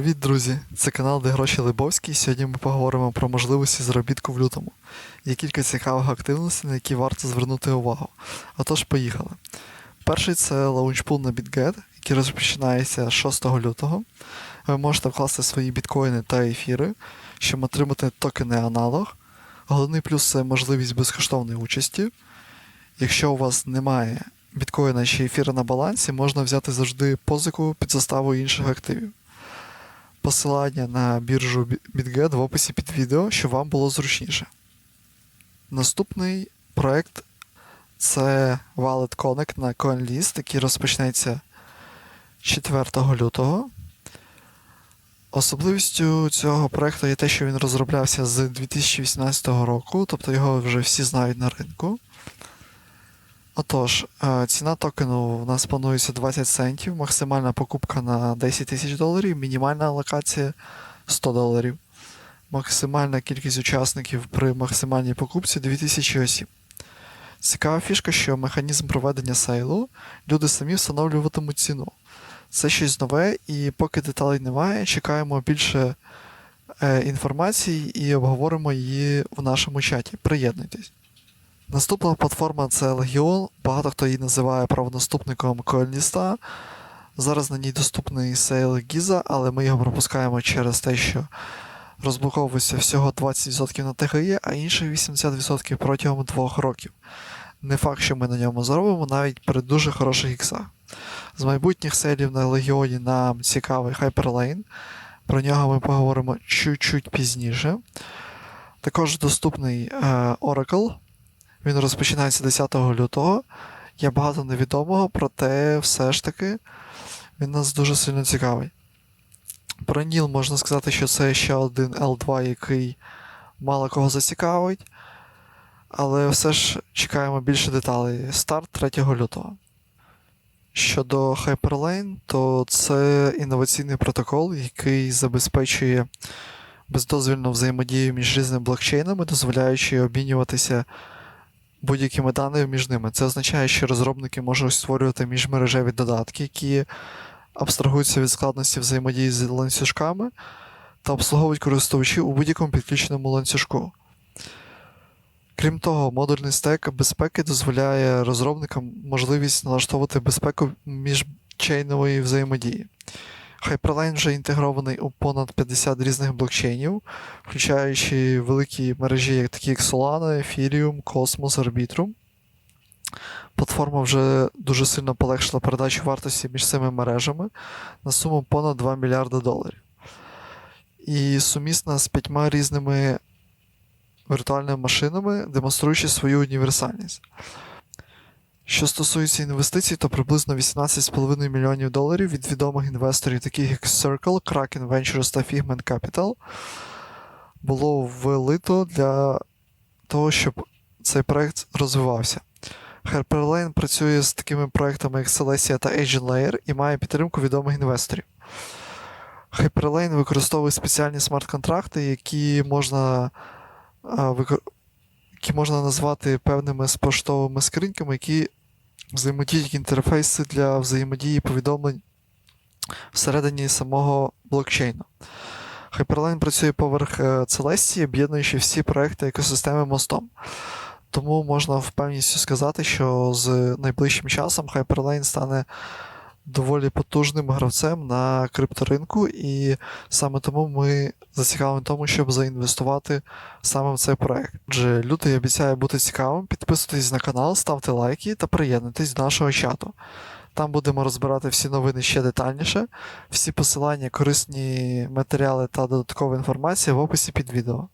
Привіт, друзі! Це канал Де Гроші Либовський. Сьогодні ми поговоримо про можливості заробітку в лютому. Є кілька цікавих активностей, на які варто звернути увагу. Отож, поїхали. Перший це лаунчпул на BitGet, який розпочинається 6 лютого. Ви можете вкласти свої біткоїни та ефіри, щоб отримати токени аналог. Головний плюс це можливість безкоштовної участі. Якщо у вас немає біткоїна чи ефіра на балансі, можна взяти завжди позику під заставою інших активів. Посилання на біржу BitGet в описі під відео, щоб вам було зручніше. Наступний проект це Wallet Connect на CoinList, який розпочнеться 4 лютого. Особливістю цього проекту є те, що він розроблявся з 2018 року, тобто його вже всі знають на ринку. Отож, е, ціна токену в нас планується 20 центів, максимальна покупка на 10 тисяч доларів, мінімальна алокація 100 доларів. Максимальна кількість учасників при максимальній покупці 2000 осіб. Цікава фішка, що механізм проведення сейлу люди самі встановлюватимуть ціну. Це щось нове, і поки деталей немає, чекаємо більше е, інформації і обговоримо її в нашому чаті. Приєднуйтесь. Наступна платформа це Legion. Багато хто її називає правонаступником CoinList. Зараз на ній доступний сейл Giza, але ми його пропускаємо через те, що розблоковується всього 20% на ТГЄ, а інших 80% протягом 2 років. Не факт, що ми на ньому заробимо навіть при дуже хороших іксах. З майбутніх сейлів на Легіоні нам цікавий Hyperlane. Про нього ми поговоримо чуть-чуть пізніше. Також доступний е, Oracle. Він розпочинається 10 лютого. Є багато невідомого, проте все ж таки він нас дуже сильно цікавий. Про Ніл можна сказати, що це ще один L2, який мало кого зацікавить. Але все ж чекаємо більше деталей. Старт 3 лютого. Щодо Hyperlane, то це інноваційний протокол, який забезпечує бездозвільну взаємодію між різними блокчейнами, дозволяючи обмінюватися будь-якими даними між ними. Це означає, що розробники можуть створювати міжмережеві додатки, які абстрагуються від складності взаємодії з ланцюжками та обслуговують користувачів у будь-якому підключеному ланцюжку. Крім того, модульний стек безпеки дозволяє розробникам можливість налаштовувати безпеку міжчейнової взаємодії. Hyperline вже інтегрований у понад 50 різних блокчейнів, включаючи великі мережі, як такі як Solana, Ethereum, Cosmos, Arbitrum. Платформа вже дуже сильно полегшила передачу вартості між цими мережами на суму понад 2 мільярди доларів. І сумісна з п'ятьма різними віртуальними машинами, демонструючи свою універсальність. Що стосується інвестицій, то приблизно 18,5 мільйонів доларів від відомих інвесторів, таких як Circle, Kraken Ventures та Figment Capital, було влито для того, щоб цей проект розвивався. Hyperlane працює з такими проектами, як Celestia та Agent Layer і має підтримку відомих інвесторів. Hyperlane використовує спеціальні смарт-контракти, які можна, які можна назвати певними поштовими скриньками, які взаємодіють інтерфейси для взаємодії повідомлень всередині самого блокчейну. Hyperline працює поверх е, об'єднуючи всі проекти екосистеми мостом. Тому можна впевненістю сказати, що з найближчим часом Hyperline стане доволі потужним гравцем на крипторинку, і саме тому ми зацікавлені тому, щоб заінвестувати саме в цей проект. Отже, лютий обіцяє бути цікавим. Підписуйтесь на канал, ставте лайки та приєднуйтесь до нашого чату. Там будемо розбирати всі новини ще детальніше. Всі посилання, корисні матеріали та додаткова інформація в описі під відео.